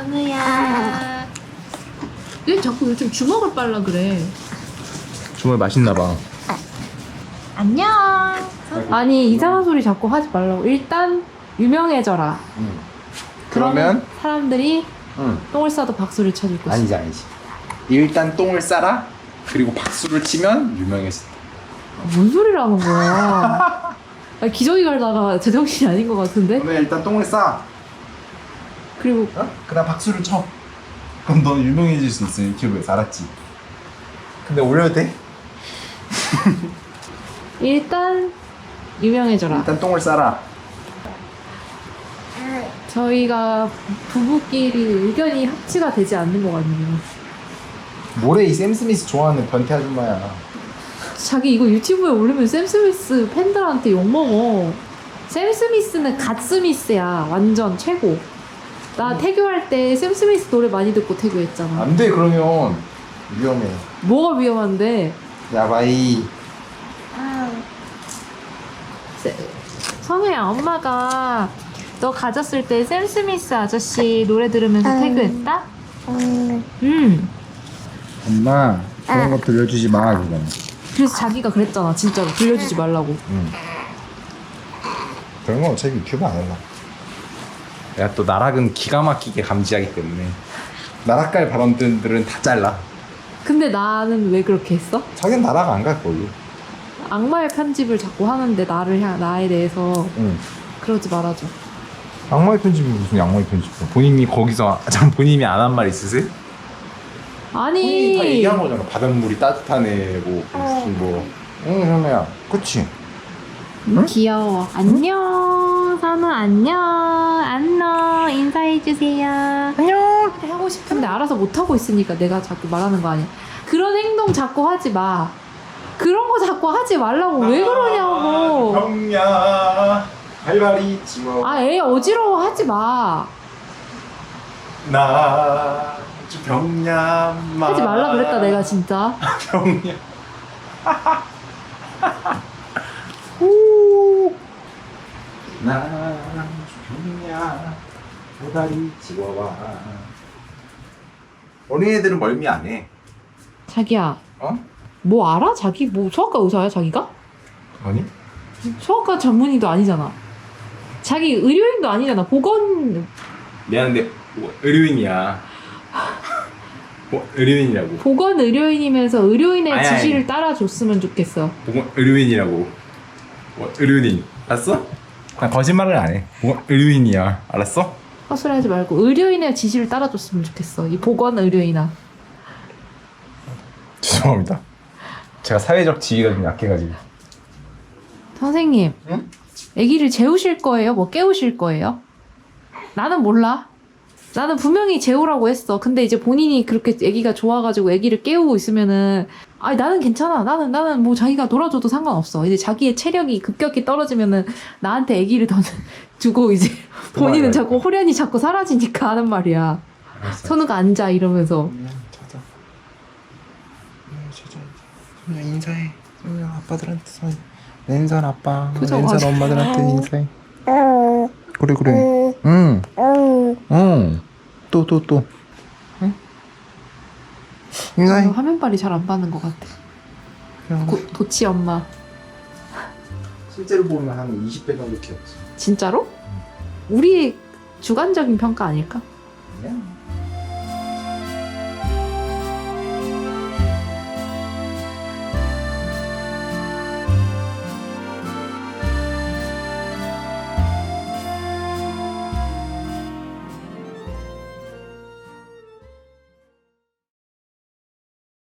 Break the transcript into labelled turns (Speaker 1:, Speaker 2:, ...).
Speaker 1: 선우야. 왜 자꾸 요즘 주먹을 빨라 그래?
Speaker 2: 주말 맛있나 봐.
Speaker 1: 안녕. 아니 이상한 소리 자꾸 하지 말라고. 일단 유명해져라.
Speaker 2: 응.
Speaker 1: 그러면
Speaker 2: 그러면
Speaker 1: 사람들이
Speaker 2: 응.
Speaker 1: 똥을 싸도 박수를 쳐줄 것이다.
Speaker 2: 아니지 아니지. 일단 똥을 싸라. 그리고 박수를 치면 유명해진다.
Speaker 1: 뭔 소리를 하는 거야? 아니, 기저귀 갈다가 제정신이 아닌 것 같은데?
Speaker 2: 오늘 일단 똥을 싸.
Speaker 1: 그리고
Speaker 2: 어? 그다음 박수를 쳐. 그럼 넌 유명해질 수 있어 유튜브에서 알았지? 근데 올려도 돼?
Speaker 1: 일단 유명해져라.
Speaker 2: 일단 똥을 싸라.
Speaker 1: 저희가 부부끼리 의견이 합치가 되지 않는 것 같네요.
Speaker 2: 모레 이샘 스미스 좋아하는 변태 아줌마야.
Speaker 1: 자기 이거 유튜브에 올리면 샘 스미스 팬들한테 욕먹어. 샘 스미스는 갓 스미스야. 완전 최고. 나 태교할 때 샘 스미스 노래 많이 듣고 태교했잖아.
Speaker 2: 안 돼 그러면 위험해.
Speaker 1: 뭐가 위험한데?
Speaker 2: 야바이.
Speaker 1: 세- 선우야, 엄마가 너 가졌을 때 샘 스미스 아저씨 노래 들으면서 태교했다? 응.
Speaker 2: 엄마 그런 거 들려주지 마 그건.
Speaker 1: 그래서 자기가 그랬잖아. 진짜로. 들려주지 말라고.
Speaker 2: 응. 그런 건 어차피 유튜브 안 할라. 내가 또 나락은 기가 막히게 감지하기 때문에 나락갈 발언들은 다 잘라.
Speaker 1: 근데 나는 왜 그렇게 했어?
Speaker 2: 자기는 나락 안 갈 걸로.
Speaker 1: 악마의 편집을 자꾸 하는데 나를 향 나에 대해서
Speaker 2: 응.
Speaker 1: 그러지 말아줘.
Speaker 2: 악마의 편집이 무슨 악마의 편집이야? 본인이 거기서 참 본인이 안 한 말 있으세요? 본인이 다
Speaker 1: 아니
Speaker 2: 얘기한 거잖아. 바닷물이 따뜻하네 뭐 무슨 뭐. 응 현우야. 그치? 응?
Speaker 1: 귀여워. 안녕 선우 안녕 안녕 인사해 주세요. 안녕 하고 싶은데 알아서 못 하고 있으니까 내가 자꾸 말하는 거 아니야. 그런 행동 자꾸 하지 마. 그런 거 자꾸 하지 말라고 왜 그러냐고.
Speaker 2: 병야 발발이 지워.
Speaker 1: 아 애 어지러워 하지 마.
Speaker 2: 나 병야마.
Speaker 1: 하지 말라 그랬다 내가 진짜.
Speaker 2: 병야. 오. 나 병야 발발이 지워와. 어린애들은 멀미 안 해.
Speaker 1: 자기야
Speaker 2: 어?
Speaker 1: 뭐 알아? 자기 뭐 소아과 의사야 자기가?
Speaker 2: 아니?
Speaker 1: 소아과 전문의도 아니잖아. 자기 의료인도 아니잖아. 보건
Speaker 2: 미안한데 뭐, 의료인이야. 뭐, 의료인이라고.
Speaker 1: 보건 의료인이면서 의료인의
Speaker 2: 아니, 아니.
Speaker 1: 지시를 따라줬으면 좋겠어.
Speaker 2: 보건 의료인이라고. 뭐, 의료인. 알았어? 나 거짓말을 안 해. 보건 의료인이야. 알았어?
Speaker 1: 헛소리 하지 말고 의료인의 지시를 따라줬으면 좋겠어. 이 보건 의료인아.
Speaker 2: 죄송합니다. 제가 사회적 지위가 좀 약해가지고.
Speaker 1: 선생님,
Speaker 2: 응?
Speaker 1: 아기를 재우실 거예요? 뭐 깨우실 거예요? 나는 몰라. 나는 분명히 재우라고 했어. 근데 이제 본인이 그렇게 아기가 좋아가지고 아기를 깨우고 있으면은 아니 나는 괜찮아. 나는 나는 뭐 자기가 놀아줘도 상관없어. 이제 자기의 체력이 급격히 떨어지면은 나한테 아기를 더 주고 이제 본인은. 자꾸 호련이 자꾸 사라지니까 하는 말이야.
Speaker 2: 알았어.
Speaker 1: 선우가 앉아 이러면서
Speaker 2: 찾아. 찾아. 그냥 인사해. 그냥 아빠들한테 선. 인사는 아빠.
Speaker 1: 표정
Speaker 2: 인사는
Speaker 1: 아주-
Speaker 2: 엄마들한테 인사해. 그래 그래. 응. 응. 또 또 또. 응? 인사해.
Speaker 1: 화면 빨이 잘 안 받는 것 같아.
Speaker 2: 그냥
Speaker 1: 고, 도치 엄마.
Speaker 2: 실제로 보면 한 20배 정도 키웠지.
Speaker 1: 진짜로? 우리 주관적인 평가 아닐까?